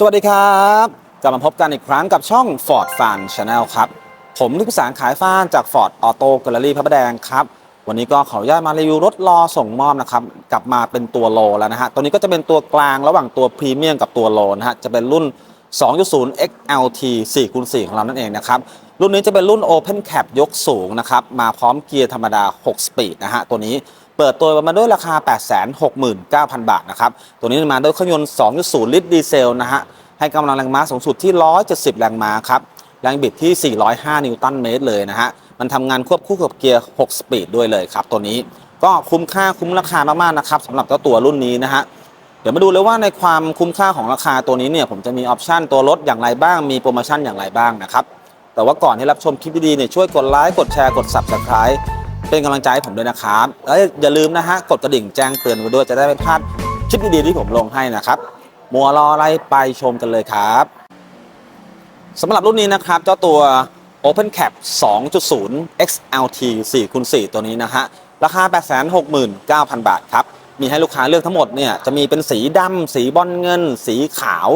สวัสดีครับ กลับมาพบกันอีกครั้งกับช่อง Ford Fan Channel ครับ ผมนิพสารขายฟ้านจาก Ford Auto Gallery พระประแดงครับ วันนี้ก็ขออนุญาตมารีวิวรถรอส่งมอบนะครับ กลับมาเป็นตัวโลแล้วนะฮะ ตัวนี้ก็จะเป็นตัวกลางระหว่างตัวพรีเมียมกับตัวโลนะฮะ จะเป็นรุ่น 2.0 XLT 4คูณ4ของเรานั่นเองนะครับ รุ่นนี้จะเป็นรุ่น Open Cap ยกสูงนะครับ มาพร้อมเกียร์ธรรมดา 6 สปีดนะฮะ ตัวนี้ เปิดตัวมาด้วยราคา 869,000 บาทนะครับ ตัวนี้มาด้วยเครื่องยนต์ 2.0 ลิตรดีเซลนะฮะ ให้กำลังแรงม้าสูงสุดที่ 170 แรงม้าครับ แรงบิดที่ 405 นิวตันเมตรเลยนะฮะ มันทำงานควบคู่กับเกียร์ 6 สปีดด้วยเลยครับ ตัวนี้ก็คุ้มค่าคุ้มราคามากๆนะครับสำหรับเจ้าตัวรุ่นนี้นะฮะเดี๋ยวมาดูเลยว่าในความคุ้มค่าของราคาตัวนี้เนี่ยผมจะมีออปชันตัวลดอย่างไรบ้างมีโปรโมชั่นอย่างไรบ้างนะครับแต่ว่าก่อนที่รับชมคลิปดีๆเนี่ยช่วยกดไลค์กดแชร์กด Subscribe เป็นกำลังใจให้ผมด้วยนะครับ แล้วอย่าลืมนะฮะกดกระดิ่งแจ้งเตือนไว้ด้วยจะได้ไม่พลาดคลิปดีๆที่ผมลงให้นะครับมัวรออะไรไปชมกันเลยครับสำหรับรุ่นนี้นะครับ เจ้าตัว Open Cap 2.0 XLT 4คูณ4ตัวนี้นะฮะ ราคา 869,000 บาทครับ มีให้ลูกค้าเลือกทั้งหมดเนี่ย จะมีเป็นสีดำ สีบอลเงิน สีขาว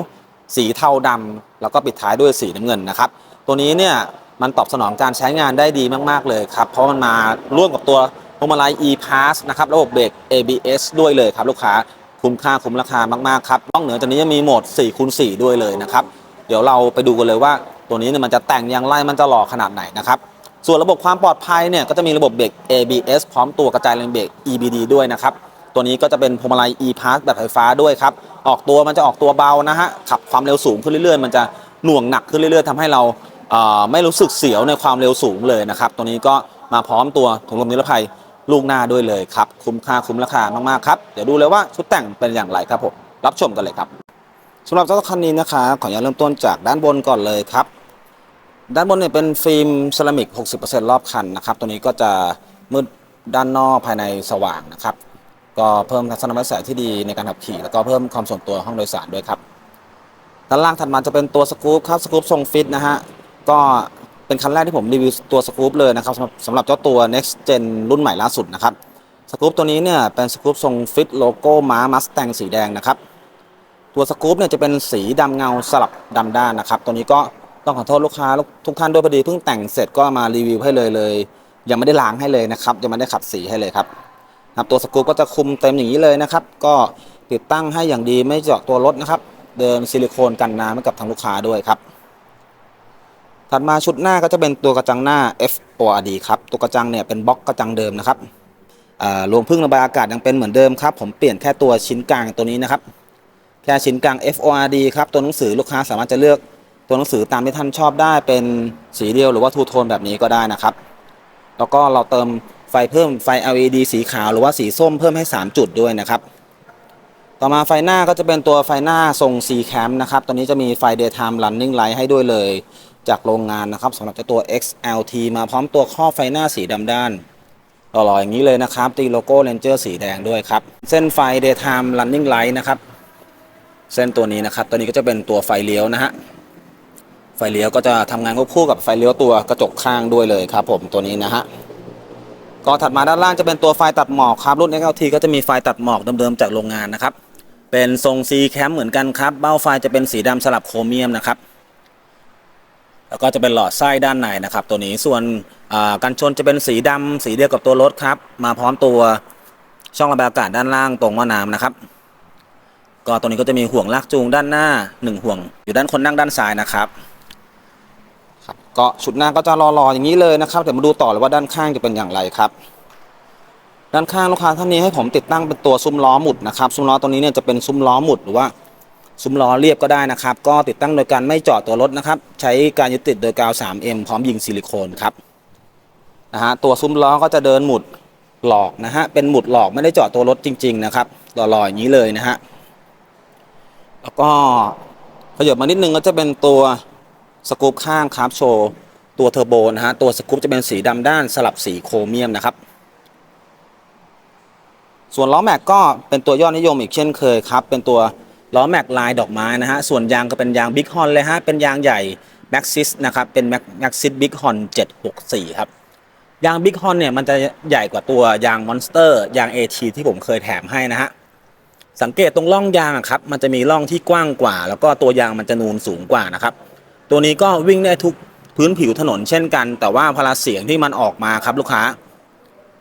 สีเทาดำ แล้วก็ปิดท้ายด้วยสีน้ำเงินนะครับ ตัวนี้เนี่ย มันตอบสนองการใช้งานได้ดีมากๆเลยครับ เพราะมันมาร่วมกับตัวพวงมาลัย e-pass นะครับระบบเบรก ABS ด้วยเลยครับลูกค้าคุ้มค่าคุ้มราคามากๆครับนอกเหนือจากนี้ยังมีโหมด4คูณ4ด้วยเลยนะครับ เดี๋ยวเราไปดูกันเลยว่าตัวนี้เนี่ยมันจะแต่งอย่างไรมันจะหล่อขนาดไหนนะครับส่วนระบบความปลอดภัยเนี่ยก็จะมีระบบเบรก ABS พร้อมตัวกระจายแรงเบรก EBD ด้วยนะครับตัวนี้ก็จะเป็นพวงมาลัย e-pass แบบไฟฟ้าด้วยครับออกตัวมันจะออกตัวเบานะฮะขับความเร็วสูงขึ้นเรื่อยๆ มันจะหน่วงหนักขึ้นเรื่อยๆทำให้เรา ไม่รู้สึกเสียวในความเร็วสูงเลยนะครับ ตัวนี้ก็มาพร้อมตัวถุงลมนิรภัยลูกหน้าด้วยเลยครับ คุ้มค่าคุ้มราคามากๆครับ เดี๋ยวดูเลยว่าชุดแต่งเป็นอย่างไรครับผมรับชมกันเลยครับสำหรับเจ้าคันนี้นะครับขออนุญาตเริ่มต้นจากด้านบนก่อนเลยครับ ด้านบนเนี่ยเป็นฟิล์มเซรามิก 60%รอบคันนะครับ ตัวนี้ก็จะมืดด้านนอกภายในสว่างนะครับ ก็เพิ่มทัศนวิสัยที่ดีในการขับขี่ แล้วก็เพิ่มความส่วนตัวห้องโดยสารด้วยครับด้านล่างถัดมาจะเป็นตัวสกู๊ปครับสกู๊ปทรงฟิตนะฮะ ก็เป็นคันแรกที่ผมรีวิวตัวสกู๊ปเลยนะครับสำหรับสำหรับเจ้าตัว next gen รุ่นใหม่ล่าสุดนะครับสกู๊ปตัวนี้เนี่ยเป็นสกู๊ปทรงฟิตโลโก้ม้ามัสแตงสีแดงนะครับตัวสกู๊ปเนี่ยจะเป็นสีดำเงาสลับดำด้านนะครับ ตัวนี้ก็ต้องขอโทษลูกค้าทุกท่านด้วยพอดีเพิ่งแต่งเสร็จก็มารีวิวให้เลยเลย ยังไม่ได้ล้างให้เลยนะครับยังไม่ได้ขัดสีให้เลยครับนะครับตัวสกู๊ปก็จะคุมเต็มอย่างนี้เลยนะครับ ก็ติดตั้งให้อย่างดีไม่เจาะตัวรถนะครับ เดินซิลิโคนกันน้ำให้กับทางลูกค้าด้วยครับ ถัดมาชุดหน้าก็จะเป็นตัวกระจังหน้า FORD ครับ ตัวกระจังเนี่ยเป็นบล็อกกระจังเดิมนะครับรวมพึ่งระบายอากาศยังเป็นเหมือนเดิมครับ ผมเปลี่ยนแค่ตัวชิ้นกลางตัวนี้นะครับ แค่ชิ้นกลาง FORD ครับ ตัวหนังสือลูกค้าสามารถจะเลือกตัวหนังสือตามที่ท่านชอบได้เป็นสีเดียวหรือว่าทูโทนแบบนี้ก็ได้นะครับ แล้วก็เราเติมไฟเพิ่มไฟ LED สีขาวหรือว่าสีส้มเพิ่มให้ 3 จุดด้วยนะครับ ต่อมาไฟหน้าก็จะเป็นตัวไฟหน้าทรง C cam นะครับ ตัวนี้จะมีไฟ daytime running light ให้ด้วยเลย จากโรงงานนะครับสำหรับเจ้าตัว XLT มาพร้อมตัวข้อไฟหน้าสีดำด้านหล่อๆอย่างนี้เลยนะครับ ตีโลโก้ Ranger สีแดงด้วยครับ เส้นไฟ daytime running light นะครับ เส้นตัวนี้นะครับ ตัวนี้ก็จะเป็นตัวไฟเลี้ยวนะฮะ ไฟเลี้ยวก็จะทำงานควบคู่กับไฟเลี้ยวตัวกระจกข้างด้วยเลยครับผมตัวนี้นะฮะก็ถัดมาด้านล่างจะเป็นตัวไฟตัดหมอกครับ รุ่น XLT ก็จะมีไฟตัดหมอกเดิมๆจากโรงงานนะครับ เป็นทรง C cam เหมือนกันครับ เบ้าไฟจะเป็นสีดำสลับโครเมียมนะครับ แล้วก็จะเป็นหลอดไส้ด้านในนะครับตัวนี้ส่วนกันชนจะเป็นสีดำสีเดียวกับตัวรถครับ มาพร้อมตัวช่องระบายอากาศด้านล่างตรงหม้อน้ำนะครับก็ตัวนี้ก็จะมีห่วงลากจูงด้านหน้า 1 ห่วง อยู่ด้านคนนั่งด้านซ้ายนะครับก็ชุดหน้าก็จะรอๆอย่างนี้เลยนะครับเดี๋ยวมาดูต่อเลยว่าด้านข้างจะเป็นอย่างไรครับ ด้านข้างลูกค้าท่านนี้ให้ผมติดตั้งเป็นตัวซุ้มล้อหมุดนะครับซุ้มล้อตัวนี้เนี่ยจะเป็นซุ้มล้อหมุดหรือว่า ซุ้มล้อเรียบก็ได้นะครับ ก็ติดตั้งโดยการไม่เจาะตัวรถนะครับ ใช้การยึดติดโดยกาว 3M พร้อมยิงซิลิโคนครับนะฮะตัวซุ้มล้อก็จะเดินหมุดหลอกนะฮะเป็นหมุดหลอกไม่ได้เจาะตัวรถจริง ๆ นะครับหล่อๆอย่างนี้เลยนะฮะแล้วก็ขยับมานิดนึงก็จะเป็นตัวสกู๊ปข้างครับโชว์ตัวเทอร์โบนะฮะตัวสกู๊ปจะเป็นสีดำด้านสลับสีโครเมียมนะครับ ส่วนล้อแม็กก็เป็นตัว ยอดนิยมอีกเช่นเคยครับ เป็นตัว ล้อแม็กลายดอกไม้นะฮะ ส่วนยางก็เป็นยางบิ๊กฮอนเลยฮะ เป็นยางใหญ่ Maxxis นะครับ เป็น Maxxis Big Horn 764ครับ ยางบิ๊กฮอนเนี่ยมันจะใหญ่กว่าตัวยาง Monster ยาง AT ที่ผมเคยแถมให้นะฮะ สังเกตตรงร่องยางครับ มันจะมีร่องที่กว้างกว่า แล้วก็ตัวยางมันจะนูนสูงกว่านะครับ ตัวนี้ก็วิ่งได้ทุกพื้นผิวถนนเช่นกัน แต่ว่าพลาเสียงที่มันออกมาครับลูกค้า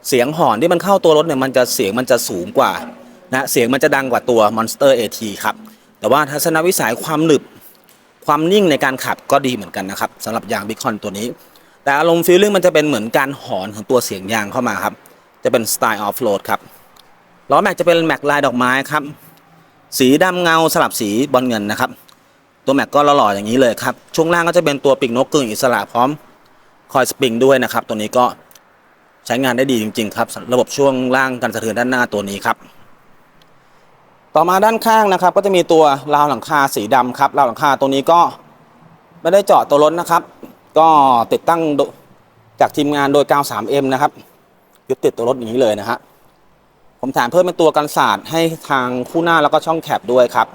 เสียงหอนที่มันเข้าตัวรถเนี่ยมันจะเสียงมันจะสูงกว่า นะเสียงมันจะดังกว่าตัว Monster AT ครับ แต่ว่าทัศนวิสัยความหนึบความนิ่งในการขับก็ดีเหมือนกันนะครับสำหรับยางบิคอนตัวนี้ แต่อารมณ์ฟีลลิ่งมันจะเป็นเหมือนการหอนของตัวเสียงยางเข้ามาครับ จะเป็นสไตล์ออฟโรดครับล้อแม็กจะเป็นแม็กลายดอกไม้ครับ สีดำเงาสลับสีบอลเงินนะครับ ตัวแม็กก็หล่อๆอย่างนี้เลยครับ ช่วงล่างก็จะเป็นตัวปีกนกกึ่งอิสระพร้อมคอยสปริงด้วยนะครับ ตัวนี้ก็ใช้งานได้ดีจริง ๆ ครับ ระบบช่วงล่างกันสะเทือนด้านหน้าตัวนี้ครับ ต่อมาด้านข้างนะครับ ก็จะมีตัวราวหลังคาสีดำครับราวหลังคาตัวนี้ก็ไม่ได้เจาะตัวรถนะครับ ก็ติดตั้งจากทีมงานโดยกาว 3M นะครับยึดติดตัวรถอย่างนี้เลยนะฮะผมแถมเพิ่มเป็นตัวกันศาสตร์ให้ทางคู่หน้าแล้วก็ช่องแคบด้วยครับ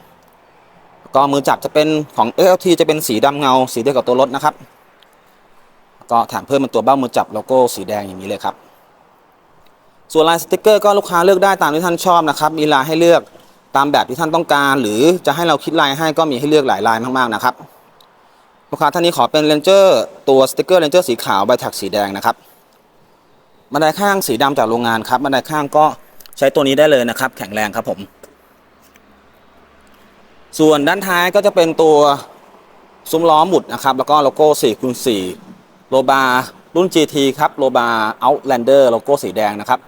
ก็มือจับจะเป็นของ LT จะเป็นสีดำเงา สีเดียวกับตัวรถนะครับ ก็แถมเพิ่มเป็นตัวเบ้ามือจับโลโก้สีแดงอย่างนี้เลยครับ ส่วนลายสติกเกอร์ก็ลูกค้าเลือกได้ตามที่ท่านชอบนะครับ มีลายให้เลือก ตามแบบที่ท่านต้องการ หรือจะให้เราคิดลายให้ก็มีให้เลือกหลายลายมากๆนะครับลูกค้าท่านนี้ขอเป็นเรนเจอร์ตัวสติกเกอร์เรนเจอร์สีขาวใบถักสีแดงนะครับบันไดข้างสีดำจากโรงงานครับบันไดข้างก็ใช้ตัวนี้ได้เลยนะครับ แข็งแรงครับผม ส่วนด้านท้ายก็จะเป็นตัวซุ้มล้อหมุดนะครับ แล้วก็โลโก้4คูณ4โลบารุ่น GT ครับโลบา Outlander โลโก้สีแดงนะครับ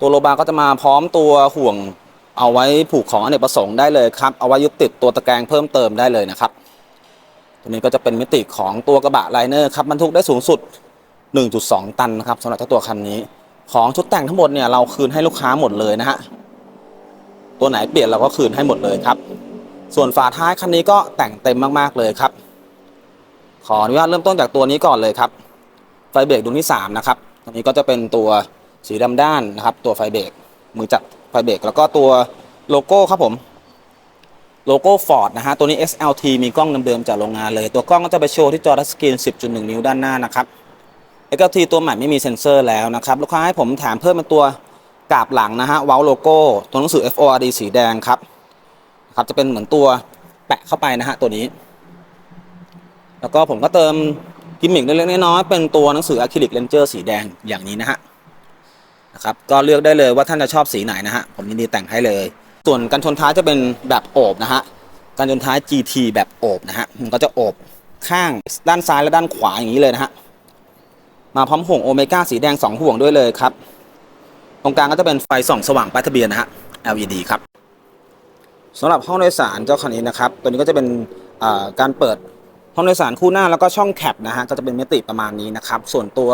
ตัวโลบาก็จะมาพร้อมตัวห่วง เอาไว้ผูกของอเนกประสงค์ได้เลยครับ เอาไว้ยึดติดตัวตะแกรงเพิ่มเติมได้เลยนะครับ ตัวนี้ก็จะเป็นมิติของตัวกระบะไลเนอร์ครับบรรทุกได้สูงสุด 1.2 ตันนะครับสำหรับเจ้าตัวคันนี้ ของชุดแต่งทั้งหมดเนี่ยเราคืนให้ลูกค้าหมดเลยนะฮะ ตัวไหนเปลี่ยนเราก็คืนให้หมดเลยครับ ส่วนฝาท้ายคันนี้ก็แต่งเต็มมากๆเลยครับ ขออนุญาตเริ่มต้นจากตัวนี้ก่อนเลยครับ ไฟเบรกดวงที่3นะครับ ตัวนี้ก็จะเป็นตัวสีดำด้านนะครับ ตัวไฟเบรกมือจับ ไฟเบรกแล้วก็ตัวโลโก้ครับผมโลโก้ Ford นะฮะ ตัวนี้ SLT มีกล้องเดิมๆจากโรงงานเลย ตัวกล้องก็จะไปโชว์ที่จอทัชสกรีน 10.1 นิ้วด้านหน้านะครับ XLT ตัวใหม่ไม่มีเซ็นเซอร์แล้วนะครับ ลูกค้าให้ผมแถมเพิ่มเป็นตัวกาบหลังนะฮะ เว้าโลโก้ ตัวหนังสือ FORD สีแดงครับครับ จะเป็นเหมือนตัวแปะเข้าไปนะฮะ ตัวนี้ แล้วก็ผมก็เติมกิมมิคเล็กๆน้อยๆเป็นตัวหนังสืออะคริลิกเลนเจอร์สีแดงอย่างนี้นะฮะ นะครับก็เลือกได้เลยว่าท่านจะชอบสีไหนนะฮะผมยินดีแต่งให้เลย ส่วนกันชนท้ายจะเป็นแบบโอบนะฮะกันชนท้าย GT แบบโอบนะฮะมันก็จะโอบข้างด้านซ้ายและด้านขวาอย่างนี้เลยนะฮะมาพร้อมห่วงโอเมก้าสีแดง 2 ห่วงด้วยเลยครับ ตรงกลางก็จะเป็นไฟส่องสว่างป้ายทะเบียนนะฮะ LED ครับสำหรับห้องโดยสารเจ้าคันนี้นะครับ ตัวนี้ก็จะเป็นการเปิดห้องโดยสารคู่หน้าแล้วก็ช่องแคปนะฮะก็จะเป็นมิติประมาณนี้นะครับ ส่วนตัว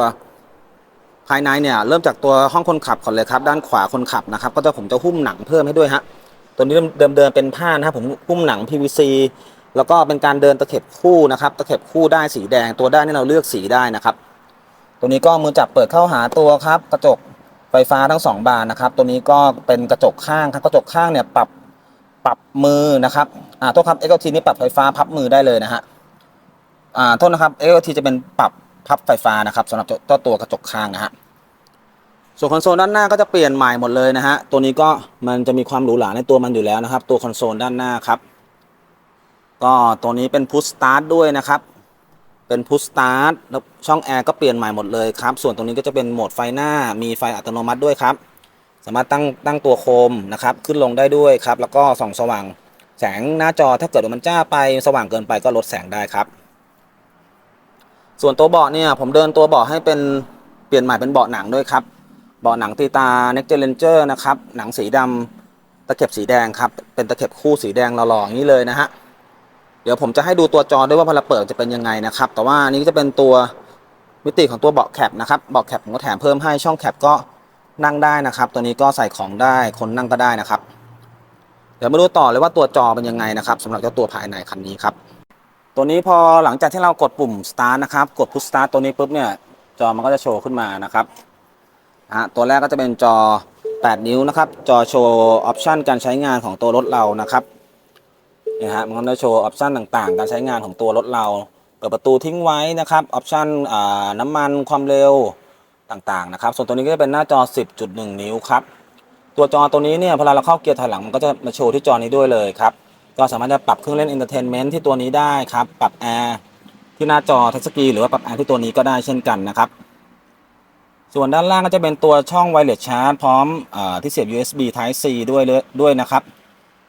ภายในเนี่ยเริ่มจากตัวห้องคนขับก่อนเลยครับด้านขวาคนขับนะครับ ก็จะผมจะหุ้มหนังเพิ่มให้ด้วยฮะตัวนี้เดิมเดิมเป็นผ้านะครับผมหุ้มหนัง PVC แล้วก็เป็นการเดินตะเข็บคู่นะครับ ตะเข็บคู่ได้สีแดงตัวได้นี่เราเลือกสีได้นะครับ ตัวนี้ก็มือจับเปิดเข้าหาตัวครับ กระจกไฟฟ้าทั้งสองบานนะครับ ตัวนี้ก็เป็นกระจกข้างครับกระจกข้างเนี่ยปรับปรับมือนะครับอ่าโทษครับ XLT นี่ปรับไฟฟ้าพับมือได้เลยนะฮะอ่าโทษนะครับ LT จะเป็นปรับ พับไฟฟ้านะครับสำหรับเจ้าตัวกระจกข้างนะฮะส่วนคอนโซลด้านหน้าก็จะเปลี่ยนใหม่หมดเลยนะฮะตัวนี้ก็มันจะมีความหรูหราในตัวมันอยู่แล้วนะครับ ตัวคอนโซลด้านหน้าครับ ก็ตัวนี้เป็นพุชสตาร์ทด้วยนะครับเป็นพุชสตาร์ทแล้วช่องแอร์ก็เปลี่ยนใหม่หมดเลยครับ ส่วนตรงนี้ก็จะเป็นโหมดไฟหน้ามีไฟอัตโนมัติด้วยครับสามารถตั้งตั้งตัวโคมนะครับขึ้นลงได้ด้วยครับ แล้วก็ส่องสว่างแสงหน้าจอถ้าเกิดมันจ้าไปสว่างเกินไปก็ลดแสงได้ครับ ส่วนตัวเบาะเนี่ยผมเดินตัวเบาะให้เป็นเปลี่ยนใหม่เป็นเบาะหนังด้วยครับเบาะหนังตีตา Next Gen Ranger นะครับหนังสีดำตะเข็บสีแดงครับเป็นตะเข็บคู่สีแดงหล่อๆอย่างนี้เลยนะฮะเดี๋ยวผมจะให้ดูตัวจอด้วยว่าพอเราเปิดจะเป็นยังไงนะครับ แต่ว่าอันนี้ก็จะเป็นตัวมิติของตัวเบาะแคปนะครับเบาะแคปผมก็แถมเพิ่มให้ช่องแคปก็นั่งได้นะครับ ตัวนี้ก็ใส่ของได้คนนั่งก็ได้นะครับ เดี๋ยวมาดูต่อเลยว่าตัวจอเป็นยังไงนะครับสำหรับเจ้าตัวภายในคันนี้ครับ ตัวนี้พอหลังจากที่เรากดปุ่ม start นะครับ กด push start ตัวนี้ปุ๊บเนี่ย จอมันก็จะโชว์ขึ้นมานะครับฮะตัวแรกก็จะเป็นจอ 8 นิ้วนะครับ จอโชว์ออปชันการใช้งานของตัวรถเรานะครับเนี่ยฮะมันก็จะโชว์ออปชันต่างๆ การใช้งานของตัวรถเรา เปิดประตูทิ้งไว้นะครับออปชันอ่าน้ำมันความเร็วต่างๆนะครับ ส่วนตัวนี้ก็จะเป็นหน้าจอ 10.1 นิ้วครับ ตัวจอตัวนี้เนี่ยพอเราเข้าเกียร์ถอยหลังมันก็จะมาโชว์ที่จอนี้ด้วยเลยครับ ก็สามารถจะปรับเครื่องเล่นเอนเตอร์เทนเมนต์ที่ตัวนี้ได้ครับ ปรับแอร์ที่หน้าจอทัชสกรีหรือว่าปรับแอร์ที่ตัวนี้ก็ได้เช่นกันนะครับ ส่วนด้านล่างก็จะเป็นตัวช่องไวเลสชาร์จพร้อมอที่เสียบ USB Type C ด้วยเลยด้วยนะครับ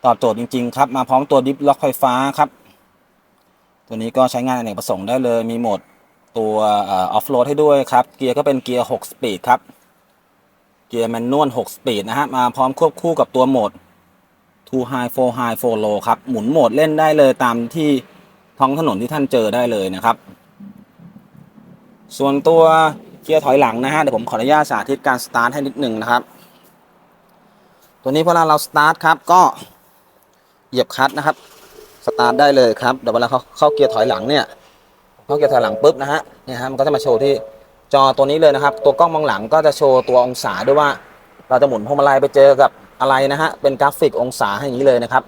ตอบโจทย์จริง ๆ ครับ มาพร้อมตัวดิฟล็อกไฟฟ้าครับ ตัวนี้ก็ใช้งานอเนกประสงค์ได้เลย มีโหมดตัวออฟโรดให้ด้วยครับ เกียร์ก็เป็นเกียร์6สปีดครับ เกียร์แมนนวล6สปีดนะฮะ มาพร้อมควบคู่กับตัวโหมด 2 high 4 high 4 low ครับ หมุนโหมดเล่นได้เลยตามที่ท้องถนนที่ท่านเจอได้เลยนะครับ ส่วนตัวเกียร์ถอยหลังนะฮะเดี๋ยวผมขออนุญาตสาธิตการสตาร์ทให้นิดหนึ่งนะครับ ตัวนี้พอเราสตาร์ทครับก็เหยียบคลัตช์นะครับสตาร์ทได้เลยครับเดี๋ยวเวลาเขาเข้าเกียร์ถอยหลังเนี่ยเข้าเกียร์ถอยหลังปุ๊บนะฮะเนี่ยฮะมันก็จะมาโชว์ที่จอตัวนี้เลยนะครับ ตัวกล้องมองหลังก็จะโชว์ตัวองศาด้วยว่า เราจะหมุนพวงมาลัยไปเจอกับ อะไรนะฮะเป็นกราฟิกองศาให้อย่างนี้เลยนะครับ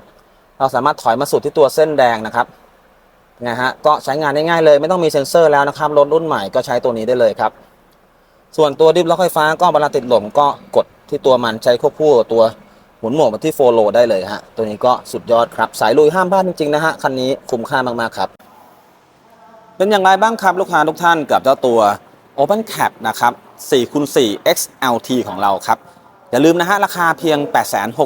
เราสามารถถอยมาสุดที่ตัวเส้นแดงนะครับนะฮะก็ใช้งานได้ง่ายเลยไม่ต้องมีเซ็นเซอร์แล้วนะครับรถรุ่นใหม่ก็ใช้ตัวนี้ได้เลยครับ ส่วนตัวดิฟล็อกไฟฟ้าก็เวลาติดหลมก็กดที่ตัวมันใช้ควบคู่ตัวหมุนหมดมาที่โฟโลได้เลยฮะตัวนี้ก็สุดยอดครับ สายลุยห้ามพลาดจริงๆนะฮะคันนี้คุ้มค่ามากๆครับ เป็นอย่างไรบ้างครับลูกค้าทุกท่านกับเจ้าตัว Open Cap นะครับ4คูณ4 XLT ของเราครับ อย่าลืมนะฮะราคาเพียง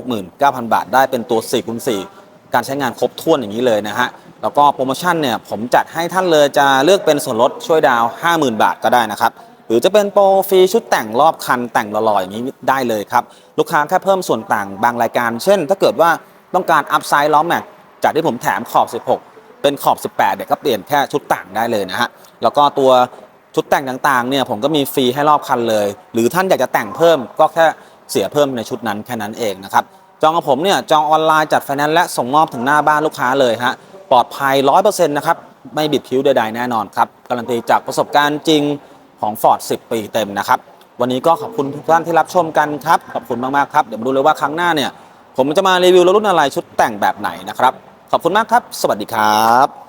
869,000 บาท ได้เป็นตัว4คูณ4การใช้งานครบถ้วนอย่างนี้เลยนะฮะแล้วก็โปรโมชั่นเนี่ยผมจัดให้ท่านเลยจะเลือกเป็นส่วนลดช่วยดาว 50,000 บาทก็ได้นะครับหรือจะเป็นโปรฟรีชุดแต่งรอบคันแต่งหล่อๆอย่างนี้ได้เลยครับลูกค้าแค่เพิ่มส่วนต่างบางรายการ เช่น ถ้าเกิดว่าต้องการอัพไซด์ล้อแม็กจากที่ผมแถมขอบ 16 เป็นขอบ 18เนี่ยก็เปลี่ยนแค่ชุดต่างได้เลยนะฮะแล้วก็ตัวชุดแต่งต่างๆเนี่ยผมก็มีฟรีให้รอบคันเลย หรือท่านอยากจะแต่งเพิ่มก็แค่ เสียเพิ่มในชุดนั้นแค่นั้นเองนะครับจองกับผมเนี่ยจองออนไลน์จัดไฟแนนซ์และส่งมอบถึงหน้าบ้านลูกค้าเลยฮะปลอดภัย 100%นะครับไม่บิดผิวใดๆแน่นอนครับการันตีจากประสบการณ์จริงของ Ford 10 ปีเต็มนะครับวันนี้ก็ขอบคุณทุกท่านที่รับชมกันครับขอบคุณมากๆครับเดี๋ยวมาดูเลยว่าครั้งหน้าเนี่ยผมจะมารีวิวรถรุ่นอะไรชุดแต่งแบบไหนนะครับขอบคุณมากครับ สวัสดีครับ